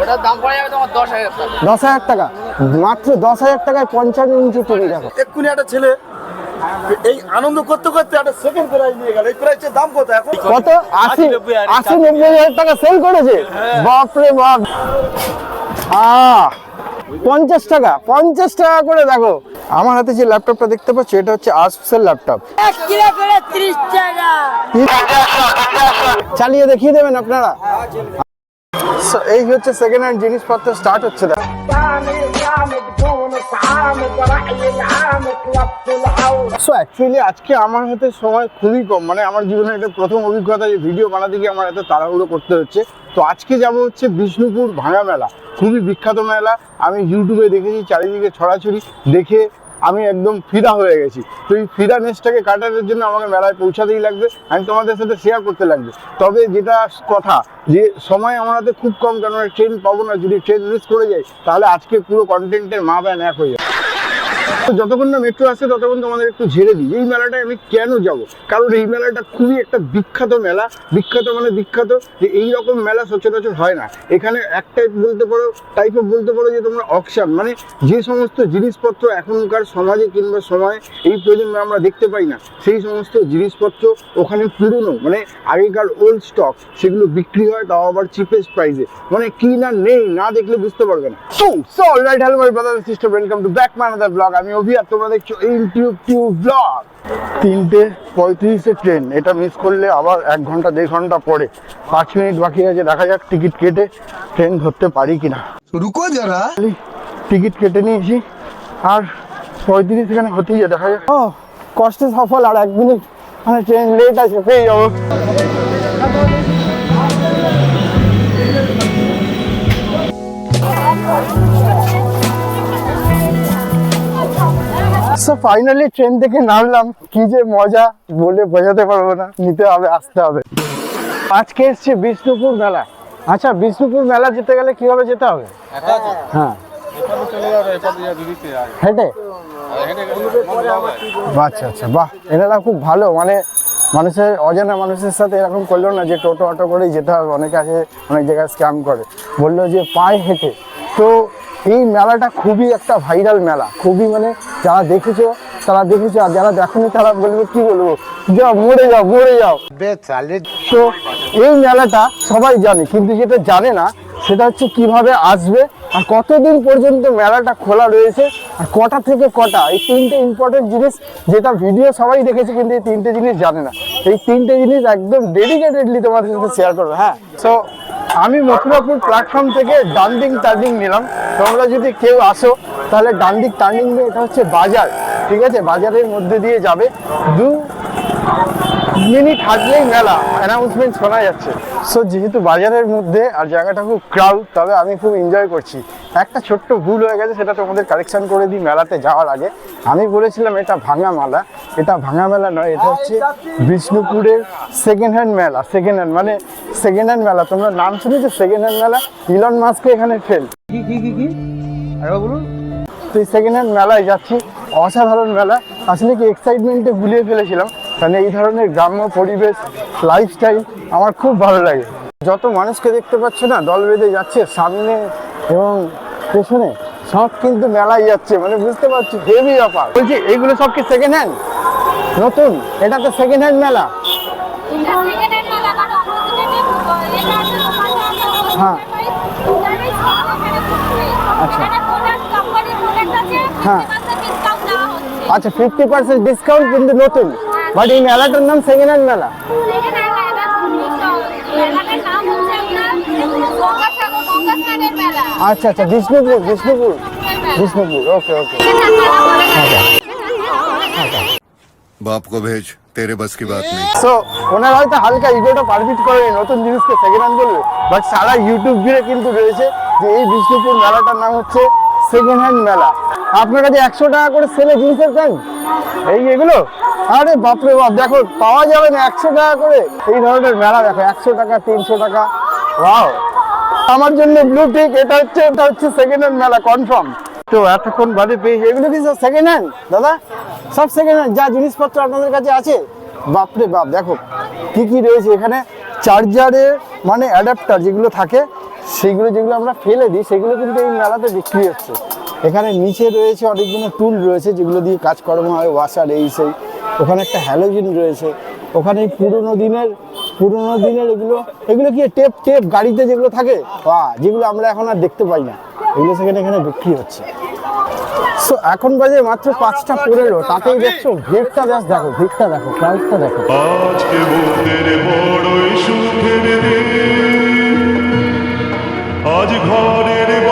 ওটার দাম পড়ে যাবে তোমার দশ হাজার টাকা। দশ হাজার টাকা। মাত্র দশ হাজার টাকায় পঞ্চান্ন ইঞ্চি টিভি দেখো। এক্ষুনি একটা ছেলে এই আনন্দ করতে করতে একটা সেকেন্ড প্রাইজ নিয়ে গেল। এই প্রাইজের দাম কত এখন? কত? আশি আশি নব্বই হাজার টাকা সেল করেছে? বাপরে বাপ। আহ পঞ্চাশ টাকা পঞ্চাশ টাকা করে দেখো। আমার হাতে যে ল্যাপটপটা দেখতে পাচ্ছ এটা হচ্ছে আসুসের ল্যাপটপ এক কিলো করে ত্রিশ টাকা। চালিয়ে দেখিয়ে দেবেন আপনারা। এই হচ্ছে সেকেন্ড হ্যান্ড জিনিসপত্র স্টার্ট হচ্ছে, দেখো। সো অ্যাকচুয়ালি আজকে আমার হাতে সময় খুবই কম। মানে আমার জীবনে এটা প্রথম অভিজ্ঞতা যে ভিডিও বানাতে গিয়ে আমার এত তাড়াহুড়ো করতে হচ্ছে। তো আজকে যাব হচ্ছে বিষ্ণুপুর ভাঙা মেলা। খুবই বিখ্যাত মেলা। আমি ইউটিউবে দেখেছি, চারিদিকে ছড়াছড়ি। দেখে আমি একদম ফিদা হয়ে গেছি। তো এই ফিদানেসটাকে কাটানোর জন্য আমাকে মেলায় পৌঁছাতেই লাগবে আমি তোমাদের সাথে শেয়ার করতে লাগবে। তবে যেটা কথা যে সময় আমার হাতে খুব কম কারণ ট্রেন পাবো না। যদি ট্রেন মিস করে যায় তাহলে আজকে পুরো কন্টেন্টের মা ব্যান এক হয়ে তো যতক্ষণ না মেট্রো আসে, ততক্ষণ তোমাদের একটু ঝেড়ে দিই। এই মেলাটায় আমি কেন যাব? কারণ এই মেলাটা খুবই একটা বিখ্যাত মেলা। বিখ্যাত মানে বিখ্যাত যে এই রকম মেলা সচরাচর হয় না। এখানে এক টাইপ বলতে পারো টাইপ অফ বলতে পারো যে তোমরা অকশন মানে যে সমস্ত জিনিসপত্র এখনকার সমাজে কিংবা সময়ে এই প্রজন্মে আমরা দেখতে পাই না, সেই সমস্ত জিনিসপত্র ওখানে পুরনো মানে আগেকার ওল্ড স্টক সেগুলো বিক্রি হয় তাও আবার চিপেস্ট প্রাইসে মানে কি না নেই, না দেখলে বুঝতে পারবে না। So so alright hello my brother sister welcome to back another blog আমি অভি আর তোমরা দেখছ ইউটিউব টিউব ব্লগ তিনটে পঁয়ত্রিশে ট্রেন। এটা মিস করলে আবার এক ঘণ্টা দেড় ঘণ্টা পরে। পাঁচ মিনিট বাকি আছে দেখা যাক টিকিট কেটে ট্রেন ধরতে পারি কিনা। রুকো যারা। টিকিট কেটে নিয়েছি। আর পঁয়ত্রিশ এখানে হতেই যায় দেখা যাক। ও কষ্টে সফল আর এক মিনিট মানে ট্রেন লেট আছে পেয়ে যাব সো ফাইনালি ট্রেন থেকে নামলাম। কি যে মজা, বলে বোঝাতে পারব না। নিতে হবে, আসতে হবে। আজকে এসছি বিষ্ণুপুর মেলা। আচ্ছা বিষ্ণুপুর মেলা যেতে গেলে কীভাবে যেতে হবে? হ্যাঁ। হেঁটে? আচ্ছা আচ্ছা। বাহ এনারা খুব ভালো। মানে মানুষের, অজানা মানুষের সাথে এরকম করল না যে টোটো অটো করেই যেতে হবে। অনেকে আছে, অনেক জায়গায় স্ক্যাম করে। বলল যে, পায়ে হেঁটে। তো এই মেলাটা খুবই একটা ভাইরাল মেলা। খুবই মানে যারা দেখেছ তারা দেখেছ আর যারা দেখেনি তারা বলবে কি বলব? যাও মরে যাও মরে যাও। তো এই মেলাটা সবাই জানে কিন্তু যেটা জানে না সেটা হচ্ছে কীভাবে আসবে আর কতদিন পর্যন্ত মেলাটা খোলা রয়েছে আর কটা থেকে কটা। এই তিনটে ইম্পর্টেন্ট জিনিস যেটা ভিডিও সবাই দেখেছে কিন্তু এই তিনটে জিনিস জানে না। এই তিনটে জিনিস একদম ডেডিকেটেডলি তোমাদের সাথে শেয়ার করব হ্যাঁ? সো আমি মথুরাপুর প্ল্যাটফর্ম থেকে ডান্ডিং টার্নিং নিলাম। তোমরা যদি কেউ আসো, তাহলে ডান্ডিং টার্নিং এটা হচ্ছে বাজার, ঠিক আছে? বাজারের মধ্যে দিয়ে যাবে। দু মিনিট হাঁটলেই মেলা অ্যানাউন্সমেন্ট শোনা যাচ্ছে। সো যেহেতু বাজারের মধ্যে আর জায়গাটা খুব ক্রাউড তবে আমি খুব এনজয় করছি। একটা ছোট্ট ভুল হয়ে গেছে সেটা তোমাদের কারেকশন করে দিই মেলাতে যাওয়ার আগে। আমি বলেছিলাম এটা ভাঙা মেলা এটা ভাঙা মেলা নয় এটা হচ্ছে বিষ্ণুপুরের সেকেন্ড হ্যান্ড মেলা সেকেন্ড হ্যান্ড মানে সেকেন্ড হ্যান্ড মেলা। তোমরা নাম শুনেছো সেকেন্ড হ্যান্ড মেলা? ইলন মাস্কে এখানে ফেল তো সেকেন্ড হ্যান্ড মেলায় যাচ্ছি। অসাধারণ মেলা। আসলে কি এক্সাইটমেন্টে গুলিয়ে ফেলেছিলাম। কারণ এই ধরনের গ্রাম্য পরিবেশ লাইফস্টাইল আমার খুব ভালো লাগে। যত মানুষকে দেখতে পাচ্ছ না দল বেঁধে যাচ্ছে সামনে এবং পেছনে সব কিন্তু মেলায় যাচ্ছে। মানে বুঝতে পারছি হেভি ব্যাপার। বলছি এইগুলো সব কি সেকেন্ড হ্যান্ড নতুন? এটা তো সেকেন্ড হ্যান্ড মেলা। হ্যাঁ। আচ্ছা। হ্যাঁ। আচ্ছা ফিফটি পার্সেন্ট ডিসকাউন্ট কিন্তু নতুন। বাট এই মেলাটার নাম সেকেন্ড হ্যান্ড মেলা আচ্ছা আচ্ছা বিষ্ণুপুর বিষ্ণুপুর। বিষ্ণুপুর ওকে ওকে বাপ কো ভেজ তেরে বাস কি বাত নেই। সো ওনারা হয়তো হালকা ইগোটা পারমিট করে নতুন জিনিসকে সেকেন্ড হ্যান্ড বলবে। বাট সারা ইউটিউব জুড়ে কিন্তু রয়েছে যে এই বিষ্ণুপুর মেলাটার নাম হচ্ছে সেকেন্ড হ্যান্ড মেলা আপনার কাছে একশো টাকা করে সেলে জিনিসের প্যান্ট এই এগুলো? আরে বাপরে বাপ দেখো পাওয়া যাবে না একশো টাকা করে। এই ধরনের মেলা দেখো একশো টাকা তিনশো টাকা। ওয়াও আমার জন্য ব্লু টিক এটা হচ্ছে এটা হচ্ছে সেকেন্ড হ্যান্ড মেলা কনফার্ম তো এতক্ষণ বাদে পেয়েছি এগুলো কি সব সেকেন্ড হ্যান্ড দাদা সব সেকেন্ড হ্যান্ড যা জিনিসপত্র আপনাদের কাছে আছে? বাপরে বাপ দেখো কি কি রয়েছে এখানে? চার্জারের মানে অ্যাডাপ্টার যেগুলো থাকে সেগুলো যেগুলো আমরা ফেলে দিই সেগুলো কিন্তু এই মেলাতে বিক্রি হচ্ছে। এখানে নিচে রয়েছে অনেকগুলো টুল রয়েছে যেগুলো দিয়ে কাজকর্ম হয় ওয়াশার এই সেই। ওখানে একটা হ্যালোজিন রয়েছে। ওখানে পুরোনো দিনের পুরোনো দিনের এগুলো এগুলো কি টেপ টেপ গাড়িতে যেগুলো থাকে? বা যেগুলো আমরা এখন আর দেখতে পাই না। এগুলো সেখানে, এখানে বিক্রি হচ্ছে। সো এখন বাজে মাত্র পাঁচটা পনেরো। তাতেই দেখছ, ভিড়টা জাস্ট দেখো, ভিড়টা দেখো ক্রাউডটা দেখো। আজ ঘরের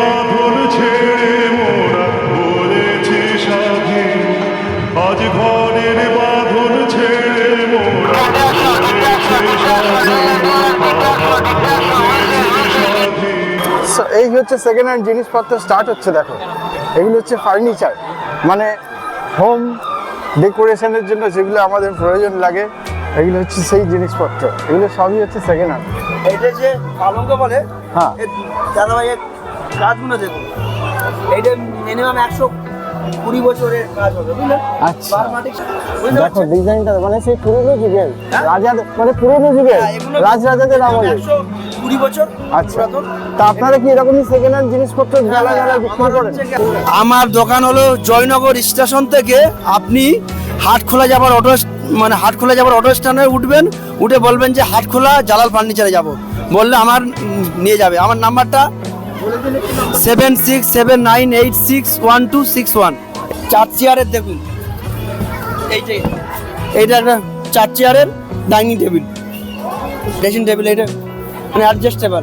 আজ ঘরের বাঁধন ছেড়ে এই হচ্ছে সেকেন্ড হ্যান্ড জিনিসপত্র স্টার্ট হচ্ছে দেখো। এগুলো হচ্ছে ফার্নিচার মানে হোম ডেকোরেশনের জন্য যেগুলো আমাদের প্রয়োজন লাগে এগুলো হচ্ছে সেই জিনিসপত্র। এগুলো সবই হচ্ছে সেকেন্ড হ্যান্ড এইটা যে পালঙ্ক বলে হ্যাঁ। দাদা ভাইয়ের কাজগুলো দেখুন এইটা মিনিমাম একশো কুড়ি বছরের কাজ হবে বুঝলেন আচ্ছা। দেখো ডিজাইনটা মানে সেই পুরোনো যুগের। রাজাদের মানে পুরোনো যুগের। হ্যাঁ, আমলে। কুড়ি বছর আচ্ছা। তা আপনারা কি এরকমই সেকেন্ড হ্যান্ড জিনিসপত্র বিক্রি করেন? আমার দোকান হলো জয়নগর স্টেশন থেকে আপনি হাটখোলা যাবার অটো মানে হাটখোলা যাবার অটো স্ট্যান্ডে উঠবেন উঠে বলবেন যে হাটখোলা জালাল ফার্নিচারে যাব। বললে আমার নিয়ে যাবে। আমার নাম্বারটা seven six seven nine eight six one two six one. চার চেয়ারের দেখুন। এই যে এইটা একটা চার চেয়ারের ডাইনিং টেবিল। ড্রেসিং টেবিল এটা মানে অ্যাডজাস্টেবল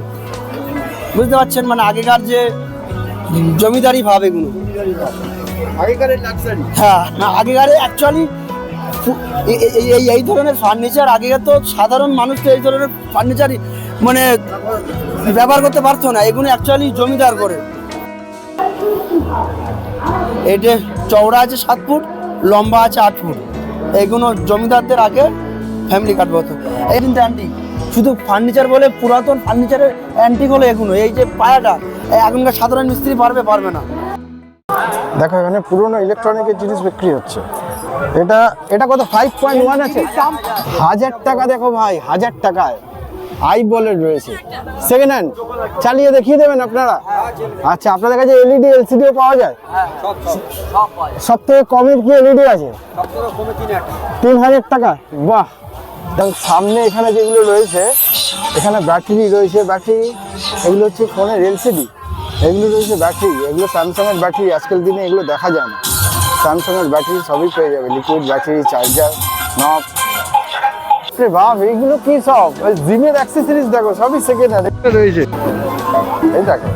বুঝতে পারছেন? মানে আগেকার যে জমিদারি ভাব এগুলো। হ্যাঁ না আগেকারে অ্যাকচুয়ালি এই এই ধরনের ফার্নিচার আগেকার তো সাধারণ মানুষ তো এই ধরনের ফার্নিচার মানে ব্যবহার করতে পারতো না, এগুলো অ্যাকচুয়ালি জমিদার করে। এটা চওড়া আছে সাত ফুট, লম্বা আছে আট ফুট, এগুলো জমিদারদের আগে ফ্যামিলি কাটবে হতো এই কিন্তু অ্যান্টিক শুধু ফার্নিচার বলে পুরাতন ফার্নিচারের অ্যান্টিক হলো এগুলো, এই যে পায়াটা এখনকার সাধারণ মিস্ত্রি পারবে পারবে না। দেখো এখানে পুরোনো ইলেকট্রনিকের জিনিস বিক্রি হচ্ছে। এটা এটা কত? ফাইভ পয়েন্ট ওয়ান আছে। হাজার টাকা দেখো ভাই, হাজার টাকায়। আই বলের রয়েছে। সেকেন্ড হ্যান্ড চালিয়ে দেখিয়ে দেবেন আপনারা। আচ্ছা আপনাদের কাছে এলইডি এলসিডিও পাওয়া যায়? সব থেকে কমের কি এলইডি আছে? তিন হাজার টাকা। বাহ! এবং সামনে এখানে যেগুলো রয়েছে এখানে ব্যাটারি রয়েছে ব্যাটারি এগুলো হচ্ছে ফোনের এলসিডি এগুলো রয়েছে ব্যাটারি এগুলো স্যামসাংয়ের ব্যাটারি আজকাল দিনে এগুলো দেখা যায় না। স্যামসাংয়ের ব্যাটারি সবই পেয়ে যাবে লিকুইড ব্যাটারি চার্জার নব রে বাপ এইগুলো কি সব? জিমের অ্যাক্সেসরিজ দেখো সবই সেকেন্ড হ্যান্ড রয়েছে। এই দেখো।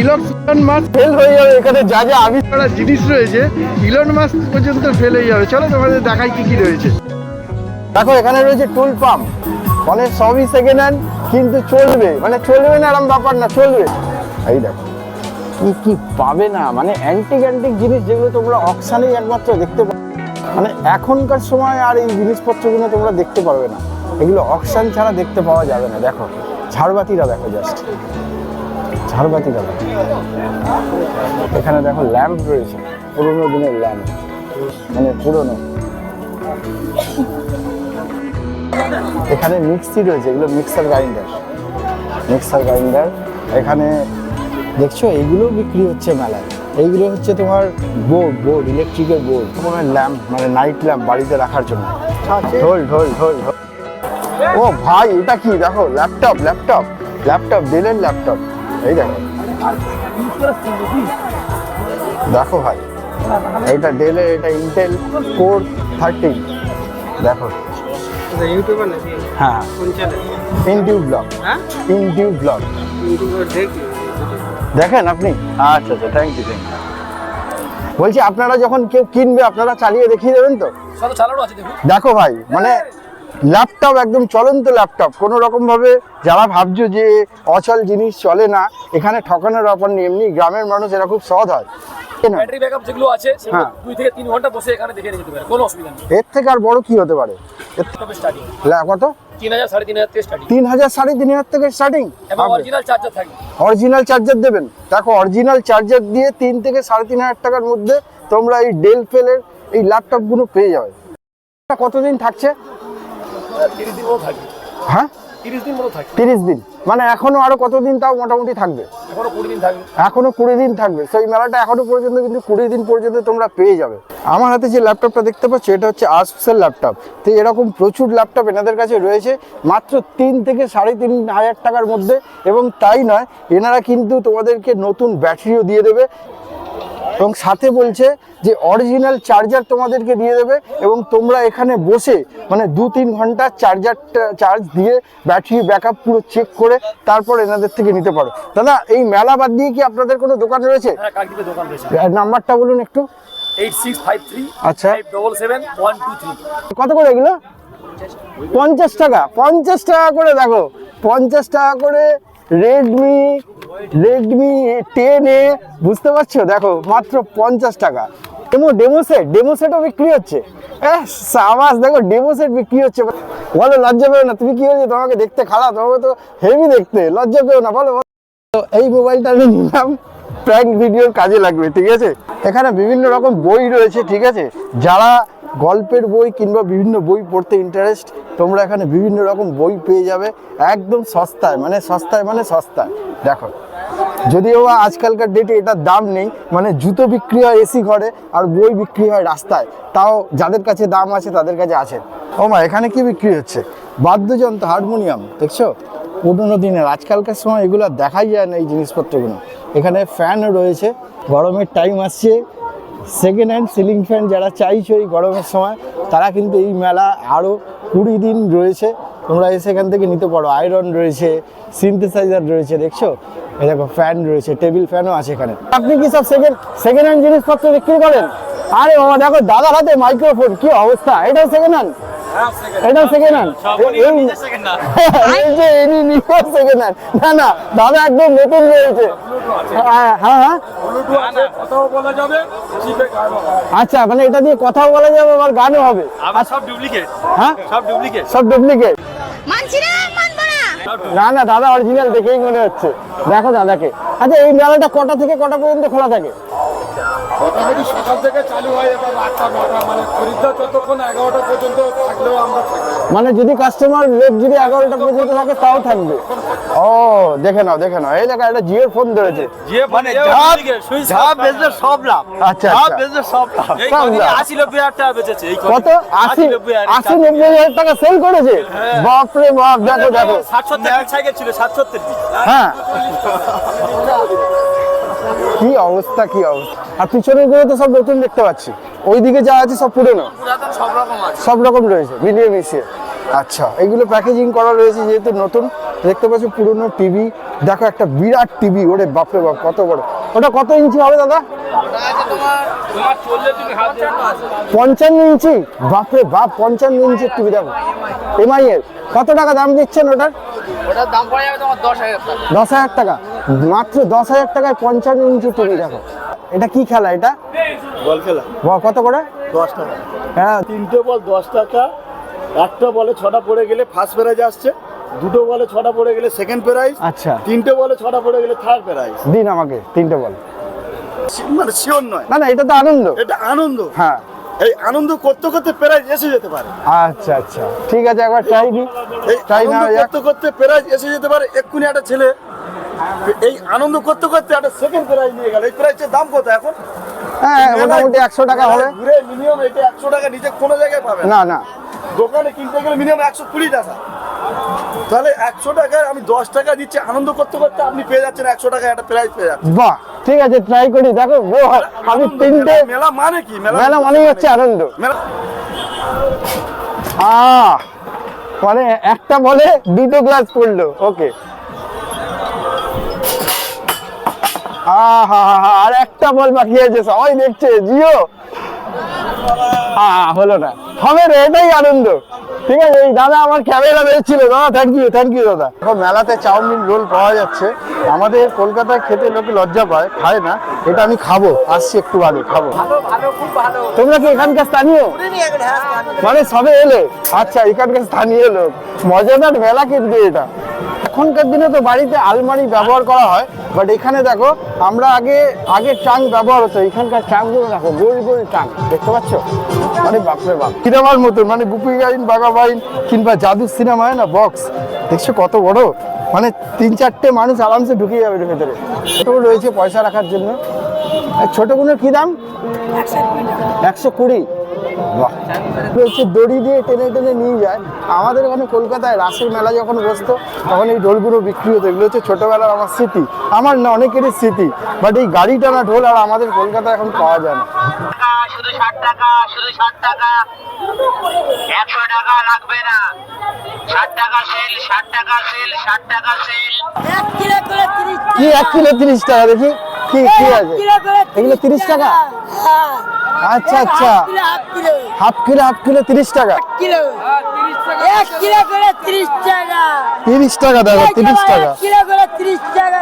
ইলন মাস্ক ফেল হয়ে যাবে এখানে যা যা আবিষ্কার জিনিস রয়েছে ইলন মাস্ক পর্যন্ত ফেল হয়ে যাবে। চলো তোমাদের দেখাই কি কি রয়েছে। দেখো এখানে রয়েছে টুল পাম্প মানে সবই সেকেন্ড হ্যান্ড কিন্তু চলবে। মানে চলবে না এরকম ব্যাপার না চলবে। এই দেখো। কি কি পাবে না? মানে অ্যান্টিক অ্যান্টিক জিনিস যেগুলো তোমরা অকশানেই একমাত্র দেখতে মানে এখনকার সময় আর এই জিনিসপত্রগুলো তোমরা দেখতে পারবে না। এগুলো অকশান ছাড়া দেখতে পাওয়া যাবে না, দেখো। ঝাড়বাতিরা দেখো জাস্ট ঝাড়বাতিরা দেখো। এখানে দেখো ল্যাম্প রয়েছে, পুরোনো দিনের ল্যাম্প। মানে পুরোনো। এখানে মিক্সি রয়েছে, এগুলো মিক্সার গ্রাইন্ডার। Mixer grinder. এখানে দেখছ এইগুলো বিক্রি হচ্ছে মেলায়। এইগুলো হচ্ছে তোমার বোর্ড বোর্ড ইলেকট্রিকের বোর্ড তোমার ল্যাম্প মানে নাইট ল্যাম্প বাড়িতে রাখার জন্য। ঢোল ঢোল ঢোল ঢোল। ও ভাই এটা কি? দেখো ল্যাপটপ ল্যাপটপ ল্যাপটপ ডেলের ল্যাপটপ এই দেখো। দেখো ভাই এটা ডেলের এটা ইন্টেল কোর থার্টিন দেখো। হ্যাঁ। ইনটিউব ব্লগ হ্যাঁ? ইনটিউব ব্লগ দেখি। দেখেন আপনি? আচ্ছা আচ্ছা থ্যাংক ইউ থ্যাংক ইউ বলছি আপনারা যখন কেউ কিনবে আপনারা চালিয়ে দেখিয়ে দেবেন তো? চালানো আছে দেখো ভাই মানে ল্যাপটপ একদম চলন্ত ল্যাপটপ কোনো রকম ভাবে যারা ভাবছ যে অচল জিনিস চলে না এখানে ঠকানোর ব্যাপার নেই এমনি গ্রামের মানুষ এরা খুব সহজ হয়। ব্যাটারি ব্যাকআপ যেগুলো আছে হ্যাঁ। দুই থেকে তিন ঘণ্টা বসে এখানে দেখে নিতে পারে কোনো অসুবিধা নেই। এর থেকে আর বড় কি হতে পারে? কত? তিন হাজার সাড়ে তিন হাজার থেকে স্টার্টিং তিন হাজার সাড়ে তিন হাজার থেকে স্টার্টিং অরিজিনাল চার্জার থাকবে। অরিজিনাল চার্জার দেবেন। দেখো অরিজিনাল চার্জার দিয়ে তিন থেকে সাড়ে তিন হাজার টাকার মধ্যে তোমরা এই ডেল ফেলের এই ল্যাপটপগুলো পেয়ে যাবে। কতদিন থাকছে? তিরিশ হ্যাঁ? তিরিশ দিন মতো থাকে তিরিশ দিন? মানে এখনও আরও কতদিন তাও মোটামুটি থাকবে? এখনও কুড়ি দিন থাকবে। এখনও কুড়ি দিন থাকবে। সেই মেলাটা এখনও পর্যন্ত কিন্তু কুড়ি দিন পর্যন্ত তোমরা পেয়ে যাবে। আমার হাতে যে ল্যাপটপটা দেখতে পাচ্ছ এটা হচ্ছে আসুসের ল্যাপটপ। তো এরকম প্রচুর ল্যাপটপ এনাদের কাছে রয়েছে মাত্র তিন থেকে সাড়ে তিন হাজার টাকার মধ্যে। এবং তাই নয় এনারা কিন্তু তোমাদেরকে নতুন ব্যাটারিও দিয়ে দেবে। এবং সাথে বলছে যে অরিজিনাল চার্জার তোমাদেরকে দিয়ে দেবে এবং তোমরা এখানে বসে মানে দু তিন ঘণ্টা চার্জারটা চার্জ দিয়ে ব্যাটারি ব্যাকআপ পুরো চেক করে তারপর এনাদের থেকে নিতে পারো। দাদা এই মেলা বাদ দিয়ে কি আপনাদের কোনো দোকান রয়েছে? হ্যাঁ নাম্বারটা বলুন একটু। আচ্ছা। কত করে এগুলো? পঞ্চাশ টাকা। পঞ্চাশ টাকা করে দেখো। পঞ্চাশ টাকা করে রেডমি রেডমি টেন এ, বুঝতে পারছ? দেখো, মাত্র পঞ্চাশ টাকা। ডেমো ডেমো সেট ডেমো সেটও বিক্রি হচ্ছে। সাবাস, দেখো ডেমো সেট বিক্রি হচ্ছে। বলো, লজ্জা পেও না, তুমি কি হয়েছে? তোমাকে দেখতে খারাপ, তোমাকে তো হেভি দেখতে। লজ্জা পেও না, বলো। তো এই মোবাইলটা আমি নিলাম। প্র্যাঙ্ক ভিডিওর কাজে লাগবে, ঠিক আছে? এখানে বিভিন্ন রকম বই রয়েছে, ঠিক আছে? যারা গল্পের বই কিংবা বিভিন্ন বই পড়তে ইন্টারেস্ট তোমরা এখানে বিভিন্ন রকম বই পেয়ে যাবে। একদম সস্তায় মানে সস্তায় মানে সস্তায়। দেখো, যদিও বা আজকালকার ডেটে এটার দাম নেই মানে জুতো বিক্রি হয় এসি ঘরে আর বই বিক্রি হয় রাস্তায়। তাও যাদের কাছে দাম আছে, তাদের কাছে আছে। ও মা, এখানে কি বিক্রি হচ্ছে? বাদ্যযন্ত্র, হারমোনিয়াম, দেখছ? পুরোনো দিনের, আজকালকার সময় এগুলো দেখাই যায় না এই জিনিসপত্রগুলো। এখানে ফ্যানও রয়েছে, গরমের টাইম আসছে সেকেন্ড হ্যান্ড সিলিং ফ্যান যারা চাইছো এই গরমের সময়, তারা কিন্তু এই মেলা আরও কুড়ি দিন রয়েছে। তোমরা এসে এখান থেকে নিতে পারো। আয়রন রয়েছে সিনথেসাইজার রয়েছে, দেখছ? এই দেখো ফ্যান রয়েছে টেবিল ফ্যানও আছে এখানে। আপনি কি সব সেকেন্ড সেকেন্ড হ্যান্ড জিনিসপত্র বিক্রি করেন? আরে বাবা, দেখো, দাদার হাতে মাইক্রোফোন কি অবস্থা? এটাও সেকেন্ড হ্যান্ড এটাও সেকেন্ড হ্যান্ড এই যে ইনি নিয়েও সেকেন্ড হ্যান্ড না না দাদা একদম নতুন রয়েছে। হ্যাঁ হ্যাঁ হ্যাঁ। আচ্ছা মানে এটা দিয়ে কথাও বলা যাবে আবার গানও হবে। আবার সব ডুপ্লিকেট হ্যাঁ? সব ডুপ্লিকেট সব ডুপ্লিকেট মানছি না না। না না দাদা অরিজিনাল দেখেই মনে হচ্ছে। দেখো দাদাকে। আচ্ছা এই মেলাটা কটা থেকে কটা পর্যন্ত খোলা থাকে? মোটামুটি সকাল থেকে চালু হয় এবার আটটা নটা মানে খরিদ্দার যতক্ষণ এগারোটা পর্যন্ত থাকলেও আমরা মানে যদি কাস্টমার লোক যদি এগারোটা পর্যন্ত থাকে তাও থাকবে। ও দেখে নাও দেখে নাও। এই দেখা একটা জিওর ফোন ধরেছে। জিও মানে যা বেচবে সব লাভ। আচ্ছা যা আচ্ছা। বেচবে সব লাভ। আশি নব্বই হাজার টাকা বেচেছে এই কত? আশি নব্বই হাজার আশি নব্বই হাজার টাকা সেল করেছে? বাপরে বাপ দেখো দেখো। ষাট সত্তর পিস সাইকেল ছিল ষাট সত্তর হ্যাঁ। কি অবস্থা কি অবস্থা? আর পিছনেরগুলো তো সব নতুন দেখতে পাচ্ছি। ওইদিকে যা আছে সব পুরনো। সব রকম আছে। সব রকম রয়েছে মিলিয়ে মিশিয়ে। আচ্ছা এগুলো প্যাকেজিং করা রয়েছে যেহেতু নতুন দেখতে পাচ্ছ পুরনো টিভি দেখো একটা বিরাট টিভি ওরে বাপরে বাপ কত বড়। ওটা কত ইঞ্চি হবে দাদা? তোমার চললে তুমি হাত দিয়ে পঞ্চান্ন ইঞ্চি? বাপরে বাপ পঞ্চান্ন ইঞ্চির টিভি দেখো। এমআই এর কত টাকা দাম দিচ্ছেন ওটার? ওটার দাম পড়ে যাবে তোমার দশ হাজার টাকা। দশ হাজার টাকা। মাত্র দশ হাজার টাকায় পঞ্চান্ন ইঞ্চি টিভি দেখো। এটা কি খেলা এটা? বল খেলা। কত করে? দশ টাকা। হ্যাঁ। তিনটে বল দশ টাকা। একটা বলে ছটা পড়ে গেলে ফার্স্ট প্রাইজ আসছে। দুটো বলে ছটা পড়ে গেলে সেকেন্ড প্রাইজ আচ্ছা। তিনটে বলে ছটা পড়ে গেলে থার্ড প্রাইজ দিন আমাকে তিনটে বল। মানে শিওর নয়। না না এটা তো আনন্দ। এটা আনন্দ। হ্যাঁ। এই আনন্দ করতে করতে প্রাইজ এসে যেতে পারে। আচ্ছা আচ্ছা। ঠিক আছে একবার ট্রাই এই তাই না করতে করতে প্রাইজ এসে যেতে পারে। এক্ষুনি একটা ছেলে এই আনন্দ করতে করতে একটা সেকেন্ড প্রাইজ নিয়ে গেল। এই প্রাইজের দাম কত এখন? হ্যাঁ মোটামুটি একশো টাকা হবে ঘুরে মিনিমাম এটা একশো টাকা নিচে কোনো জায়গায় পাবে না। না দোকানে কিনতে গেলে মিনিমাম একশো কুড়ি টাকা। তাহলে একশো টাকায় আমি দশ টাকা দিচ্ছি আনন্দ করতে করতে আপনি পেয়ে যাচ্ছেন একশো টাকায় একটা প্রাইজ পেয়ে যাচ্ছেন। বাহ ঠিক আছে ট্রাই করি। দেখো আমি তিনটে মেলা- মানে কি? মেলা মানেই হচ্ছে আনন্দ। মেলা আহ মানে একটা বলে দুটো গ্লাস পড়ল। ওকে আর একটা বল বাকি আছে সবাই দেখছে জিও। হলো না। হবে রে এটাই আনন্দ। ঠিক আছে এই দাদা আমার ক্যামেরা বেরোচ্ছিল। দাদা থ্যাংক ইউ থ্যাংক ইউ দাদা। এখন মেলাতে চাউমিন রোল পাওয়া যাচ্ছে। আমাদের কলকাতায় খেতে লোকে লজ্জা পায় খায় না। এটা আমি খাব আসছি একটু বাদে খাব। তোমরা কি এখানকার স্থানীয়। মানে সবে এলে? আচ্ছা এখানকার স্থানীয় লোক। মজাদার মেলা কিন্তু এটা। এখনকার দিনে তো বাড়িতে আলমারি ব্যবহার করা হয় বাট এখানে দেখো আমরা আগে আগে ট্রাঙ্ক ব্যবহার হতো এখানকার ট্রাঙ্কগুলো দেখো গোল গোল ট্রাঙ্ক দেখতে পাচ্ছ? আরে বাপরে বাপ। সিনেমার মতন মানে গুপি গাইন বাঘা বাইন কিংবা জাদু সিনেমা হয় না বক্স দেখছ কত বড়? মানে তিন চারটে মানুষ আরামসে ঢুকে যাবে এর ভেতরে। ছোটো রয়েছে পয়সা রাখার জন্য। ছোটোগুলোর কী দাম? একশো কুড়ি। হচ্ছে দড়ি দিয়ে টেনে টেনে নিয়ে যায়। আমাদের ওখানে কলকাতায় রাসের মেলা যখন বসতো তখন এই ঢোলগুলো বিক্রি হতো। এগুলো হচ্ছে ছোটোবেলার আমার স্মৃতি। আমার না অনেকেরই স্মৃতি। বাট এই গাড়ি টানা ঢোল আর আমাদের কলকাতায় এখন পাওয়া যায় না। শুধু ষাট টাকা শুধু ষাট টাকা। একশো টাকা লাগবে না। ষাট টাকা সেল ষাট টাকা সেল ষাট টাকা সেল এক কিলো তিরিশ কি এক কিলো তিরিশ টাকা? দেখি কি কি আছে? এগুলো তিরিশ টাকা। হ্যাঁ। আচ্ছা আচ্ছা। Half kilo. Half kilo half kilo তিরিশ টাকা। কিলো। এক কিলো করে তিরিশ টাকা। তিরিশ টাকা দেখো তিরিশ টাকা। কিলো করে তিরিশ টাকা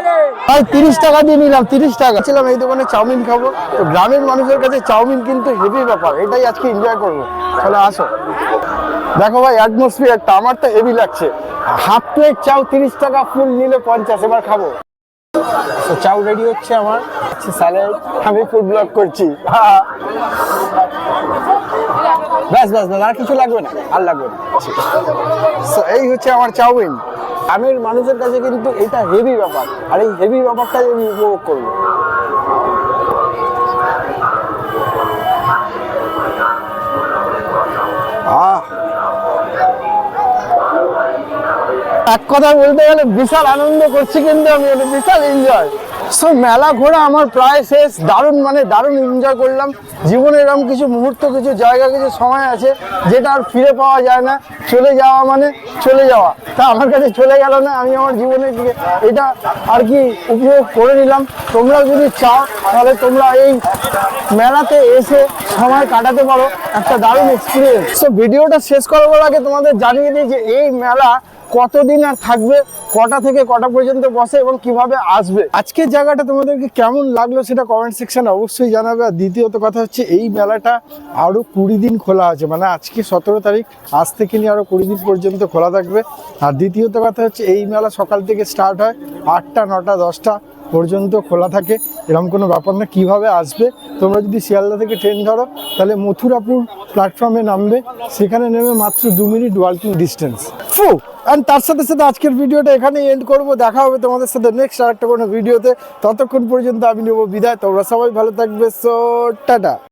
ভাই তিরিশ টাকা দিয়ে নিলাম তিরিশ টাকা। ছিলাম এই দোকানে চাউমিন খাব। তো গ্রামের মানুষের কাছে চাউমিন কিন্তু হেভি ব্যাপার। এটাই আজকে এনজয় করব। তাহলে আসো। দেখো ভাই অ্যাটমসফিয়ারটা আমারটা হেভি লাগছে। হাফ প্লেট চাউ তিরিশ টাকা ফুল নিলে পঞ্চাশ। এবার খাব। তো চাউ রেডি হচ্ছে আমার। স্যালাড আমি ফুড ব্লগ করছি। ব্যাস ব্যাস ব্যাস আর কিছু লাগবে না আর লাগবে না। এই হচ্ছে আমার চাউমিন। আমের মানুষের কাছে কিন্তু এটা হেভি ব্যাপার আর এই হেভি ব্যাপারটাই আমি উপভোগ করব। এক কথা বলতে গেলে বিশাল আনন্দ করছি কিন্তু আমি, এটা বিশাল এনজয় সো মেলা ঘোরা আমার প্রায় শেষ। দারুণ মানে দারুণ এনজয় করলাম। জীবনে এরকম কিছু মুহূর্ত, কিছু জায়গা, কিছু সময় আছে যেটা আর ফিরে পাওয়া যায় না। চলে যাওয়া মানে চলে যাওয়া। তা আমার কাছে চলে গেল না, আমি আমার জীবনে এটা আর কি উপভোগ করে নিলাম। তোমরা যদি চাও, তাহলে তোমরা এই মেলাতে এসে সময় কাটাতে পারো। একটা দারুণ এক্সপিরিয়েন্স সো ভিডিওটা শেষ করবার আগে তোমাদের জানিয়ে দিই যে এই মেলা কতদিন আর থাকবে, কটা থেকে কটা পর্যন্ত বসে এবং কীভাবে আসবে? আজকের জায়গাটা তোমাদেরকে কেমন লাগল সেটা কমেন্ট সেকশনে অবশ্যই জানাবে। আর দ্বিতীয়ত কথা হচ্ছে, এই মেলাটা আরও কুড়ি দিন খোলা আছে। মানে আজকে সতেরো তারিখ, আজ থেকে নিয়ে আরও কুড়ি দিন পর্যন্ত খোলা থাকবে। আর দ্বিতীয়ত কথা হচ্ছে, এই মেলা সকাল থেকে স্টার্ট হয় আটটা, নটা, দশটা পর্যন্ত খোলা থাকে। এরকম কোনো ব্যাপার না, কীভাবে আসবে? তোমরা যদি শিয়ালদা থেকে ট্রেন ধরো, তাহলে মথুরাপুর প্ল্যাটফর্মে নামবে। সেখানে নেমে মাত্র দু মিনিট ওয়ার্কিং ডিস্টেন্স ফু অ্যান্ড তার সাথে সাথে আজকের ভিডিওটা এখানেই এন্ড করব। দেখা হবে তোমাদের সাথে নেক্সট আরেকটা কোনো ভিডিওতে। ততক্ষণ পর্যন্ত আমি নেব বিদায়। তোমরা সবাই ভালো থাকবে। So tata